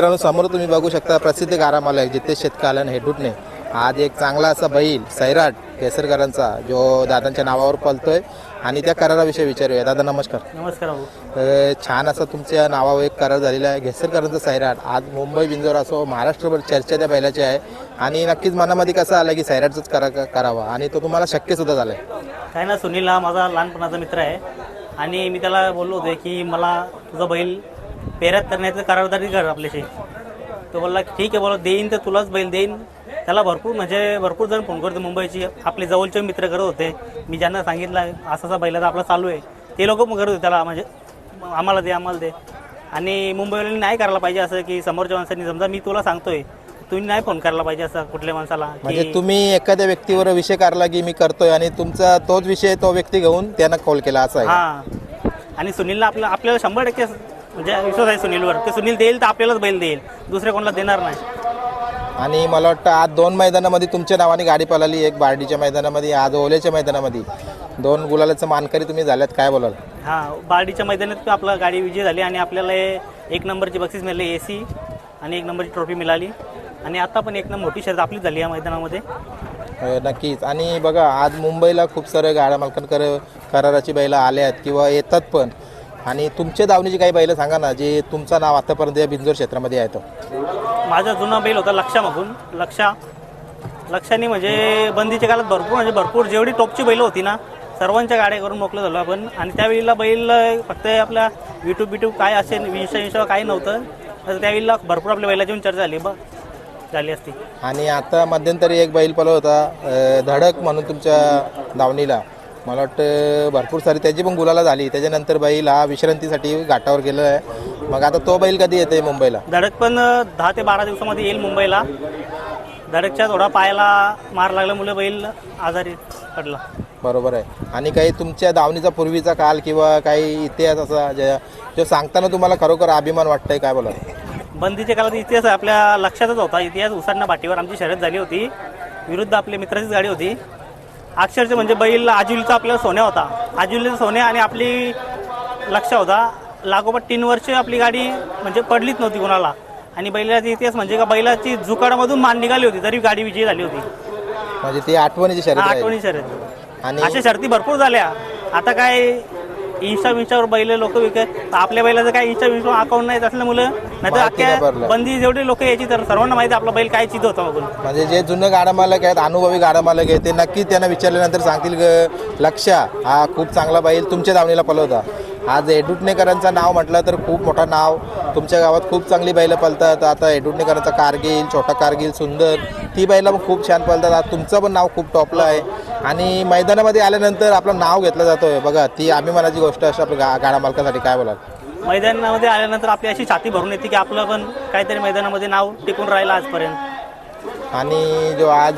मित्रांनो समोर तुम्ही बघू शकता प्रसिद्ध गारा मालक जितेश शेतकालन हेडूटने. आज एक चांगला असा बैल सैराट केसरकरांचा जो दादांच्या नावावर पलतोय आणि त्या कराराविषयी विचारूया. दादा नमस्कार. नमस्कार भाऊ. अ, छान असं तुमच्या नावावर एक करार झालेला आहे. घेसरकरांचा सैराट. आज मुंबई बिंजोर असो महाराष्ट्रभर चर्चा त्या बैलाची आहे. आणि नक्कीच मनामध्ये कसं आलं की सैराटच करा करावा? आणि तो तुम्हाला शक्य सुद्धा झालाय. काय ना सुनील हा माझा लहानपणाचा मित्र आहे. आणि मी त्याला बोललो होतो की मला तुझा बैल पेऱ्यात करण्याचं करारदारी कर आपल्याशी. तो बोलला ठीक आहे बोला देईन तर तुलाच बैल देईन. त्याला भरपूर म्हणजे भरपूर जण फोन करतो मुंबईची. आपले जवळचे मित्र करत होते. मी ज्यांना सांगितलं असा असा बैलाचा आपला चालू आहे. ते लोक पण करत होते त्याला म्हणजे आम्हाला दे आम्हाला दे. आणि मुंबईवाल्यांनी नाही करायला पाहिजे असं की समोरच्या माणसांनी समजा मी तुला सांगतोय तुम्ही नाही फोन करायला पाहिजे असं कुठल्या माणसाला म्हणजे की तुम्ही एखाद्या व्यक्तीवर विषय काढला की मी करतोय आणि तुमचा तोच विषय तो व्यक्ती घेऊन त्यानं कॉल केला असा आहे. हा. आणि सुनीलला आपल्या आपल्याला शंभर टक्के म्हणजे विश्वास आहे सुनीलवर. की सुनील देईल तर आपल्यालाच बैल देईल. दुसऱ्या कोणाला देणार नाही. आणि मला वाटतं आज दोन मैदानामध्ये तुमच्या नावाने गाडी पळाली. एक बार्डीच्या मैदानामध्ये आज ओलेच्या मैदानामध्ये. दोन गुलालाचं मानकरी तुम्ही झाल्यात. काय बोलाल? हा बार्डीच्या मैदानात आपला गाडी विजय झाली आणि आपल्याला हे एक नंबरची बक्षीस मिळाली ए सी आणि एक नंबरची ट्रॉफी मिळाली. आणि आता पण एक नंबर मोठी शर्यत आपलीच झाली या मैदानामध्ये. अ, नक्कीच. आणि बघा आज मुंबईला खूप सारे गाड्या मालकांकर कराराची बैलं आल्या आहेत किंवा येतात पण. आणि तुमच्या दावणीची काही बैलं सांगा ना जे तुमचं नाव आतापर्यंत या बिंजोर क्षेत्रामध्ये आहे तो. माझा जुना बैल होता लक्षा मागून लक्षा. लक्षाने म्हणजे बंदीच्या काळात भरपूर म्हणजे भरपूर जेवढी टॉपची बैलं होती ना सर्वांच्या गाड्या करून मोकलं झालो आपण. आणि त्यावेळेला बैल फक्त आपल्या युट्यूब बिट्यूब काय असेल इन्स्टा इन्स्टा काही नव्हतं तर त्यावेळेला भरपूर आपल्या बैलाची पण चर्चा झाली बघ झाली असती. आणि आता मध्यंतरी एक बैल पळत होता धडक म्हणून तुमच्या दावणीला. मला वाटतं भरपूर सारी त्याची पण गुलाला झाली. त्याच्यानंतर बैल हा विश्रांतीसाठी घाटावर गेला आहे. मग आता तो बैल कधी येते मुंबईला? धडक पण दहा ते बारा दिवसामध्ये येईल मुंबईला. धडकच्या थोडा पायाला मार लागल्यामुळे बैल आजारी पडला. बरोबर आहे. आणि काही तुमच्या दावणीचा पूर्वीचा काल किंवा काही इतिहास असा ज्या जो सांगताना तुम्हाला खरोखर अभिमान वाटतंय काय बोला बंदीच्या काळात इतिहास आपल्या लक्षातच होता. इतिहास उसाडणं पाठीवर आमची शर्यत झाली होती. विरुद्ध आपल्या मित्राचीच गाडी होती. अक्षरशः म्हणजे बैल आजुलीचा आपल्याला सोन्या होता. आजुलीचा सोन्या आणि आपली लक्ष होता. लागोपाठ तीन वर्ष आपली गाडी म्हणजे पडलीच नव्हती कोणाला. आणि बैलाचा इतिहास म्हणजे का बैलाची जुकाडामधून मान निघाली होती तरी गाडी विजयी झाली होती. म्हणजे ती आठवणीची शर्यत आठवणी शर्यत. आणि अशा शर्ती भरपूर झाल्या. आता काय इंस्टा विन्स्टावर बैल लोक विकत आपल्या बैलाचं काय इंस्टा विन्स्टा अकाउंट नाही असल्यामुळे नाही तर माहिती नाही अख्ख्या पडलं. बंदी जेवढे लोक यायची तर सर्वांना माहिती आपला बैल काय चित होता बघून. म्हणजे जे जुनं गाडा मालक आहेत अनुभवी गाडा मालक आहेत ते नक्की त्यांना विचारल्यानंतर सांगतील ग लक्षा हा खूप चांगला बैल तुमच्या दावणीला पलवता. आज एडुटणेकरांचं नाव म्हटलं तर खूप मोठं नाव. तुमच्या गावात खूप चांगली बैलं पलतात. आता एडुटणेकरांचा कारगिल छोटा कारगिल सुंदर ती बैलं पण खूप छान पलतात. आज तुमचं पण नाव खूप टॉपलं आहे. आणि मैदानामध्ये आल्यानंतर आपलं नाव घेतलं जातोय. बघा ती अभिमानाची गोष्ट असते आपल्या गा गाडा मालकासाठी काय बोलाल? मैदानामध्ये आल्यानंतर आपली अशी छाती भरून येते की आपलं पण काहीतरी मैदानामध्ये नाव टिकून राहिलं आजपर्यंत. आणि जो आज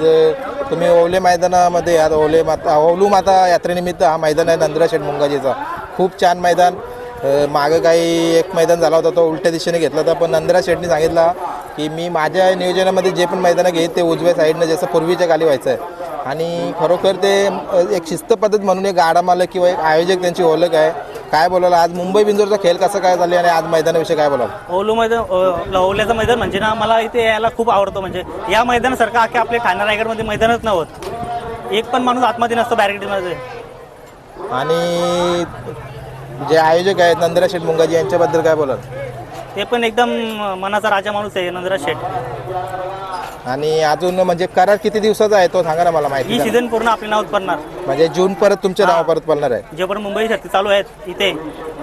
तुम्ही ओले मैदानामध्ये आता ओले माता ओलू माता यात्रेनिमित्त हा मैदान आहे नंद्रा शेठ मुंगाजीचा. खूप छान मैदान. अ, मागं काही एक मैदान झाला होता तो उलट्या दिशेने घेतला होता पण नंद्रा शेठनी सांगितला की मी माझ्या नियोजनामध्ये जे पण मैदानं घेईन ते उजव्या साईडनं जसं पूर्वीच्या खाली व्हायचं आहे. आणि खरोखर ते एक शिस्त पद्धत म्हणून एक गाडा मालक किंवा एक आयोजक त्यांची ओळख आहे. काय बोलाल? आज मुंबई बिंदूरचा खेळ कसा काय झाले आणि आज मैदानाविषयी काय बोलाल? ओलू मैदान ओल्याचं मैदान म्हणजे ना मला इथे यायला खूप आवडतं. म्हणजे या मैदानासारखं अख्ख्या आपल्या ठाणे रायगडमध्ये मैदानच नव्हतं. एक पण माणूस आतमध्ये नसतो बॅरिकेडमध्ये. आणि जे आयोजक आहेत नंदरा शेठ मुंगाजी यांच्याबद्दल काय बोलाल? ते पण एकदम मनाचा राजा माणूस आहे नंदराज शेठ. आणि अजून म्हणजे करार किती दिवसाचा आहे तो सांगा ना मला ही माहिती द्या. सीझन पूर्ण आपले नाव पडणार म्हणजे जून परत तुमच्या नाव परत पडणार आहे. जे पण मुंबई शर्ती चालू आहेत इथे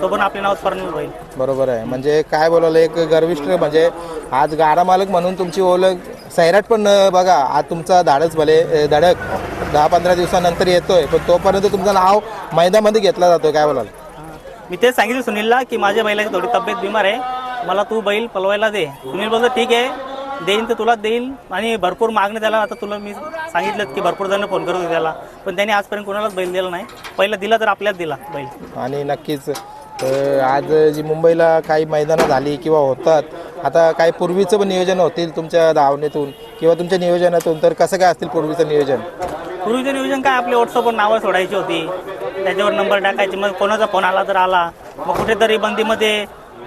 तो पण आपले नाव पडणार होईल बरोबर आहे. म्हणजे काय बोलायला एक गर्विष्ठ म्हणजे आज गाडा मालक म्हणून तुमची ओळख सैराट पण अं, बघा आज तुमचा धाडच भले अं, धडक दहा पंधरा दिवसानंतर येतोय पण तोपर्यंत तुमचं नाव मैदानामध्ये घेतला जातोय काय बोलाल? मी तेच सांगितलं सुनीलला की माझ्या बैलाची थोडी तब्येत बिमार आहे. मला तू बैल पलवायला दे. सुनील बोलतो ठीक आहे देईन तर तुला देईल आणि भरपूर मागणं त्याला आता तुला मी सांगितलं की भरपूर जण फोन करत होते त्याला पण त्याने आजपर्यंत कोणालाच बैल दिला नाही. पहिला दिला तर आपल्याच दिला बैल. आणि नक्कीच आज जी मुंबईला काही मैदानं झाली किंवा होतात आता काही पूर्वीचं पण नियोजन होतील तुमच्या धावणीतून किंवा तुमच्या नियोजनातून तर कसं काय असतील पूर्वीचं नियोजन? पूर्वीचं नियोजन काय आपले व्हॉट्सअपवर नावं सोडायची होती. त्याच्यावर नंबर टाकायचे. मग कोणाचा फोन आला तर आला. मग कुठेतरी बंदीमध्ये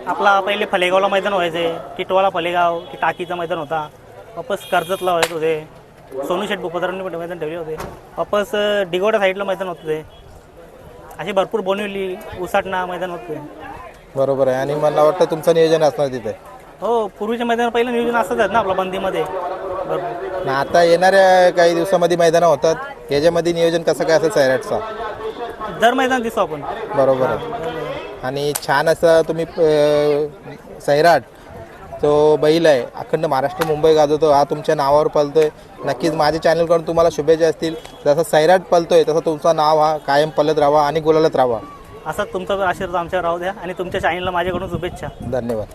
आपला पहिले फलेगावला मैदान व्हायचे टिटवाला फलेगाव की टाकीचं मैदान होता. वापस कर्जतला व्हायचे होते. सोनू शेठ भूपतरांनी पण मैदान ठेवले होते. वापस डिगोडा साईडला मैदान होते ते असे भरपूर बोनिवली उसाटणा मैदान होते बरोबर आहे. आणि मला वाटतं तुमचं नियोजन असणार तिथे. हो पूर्वीच्या मैदान पहिलं नियोजन असतच ना आपलं बंदीमध्ये. आणि आता येणाऱ्या काही दिवसामध्ये मैदानं होतात. याच्यामध्ये नियोजन कसं काय असेल सैराटचा? दर मैदान दिसतो आपण. बरोबर आहे. आणि छान असं तुम्ही सैराट तो बैल आहे अखंड महाराष्ट्र मुंबई गाजवतो हा तुमच्या नावावर पलतोय नक्कीच माझ्या चॅनलकडून तुम्हाला शुभेच्छा असतील. जसं सैराट पलतोय तसं तुमचं नाव हा कायम पलत राहावा आणि गुलालत राहावा. असा तुमचा आशीर्वाद आमच्यावर राहू द्या आणि तुमच्या चॅनलला माझ्याकडून शुभेच्छा. धन्यवाद.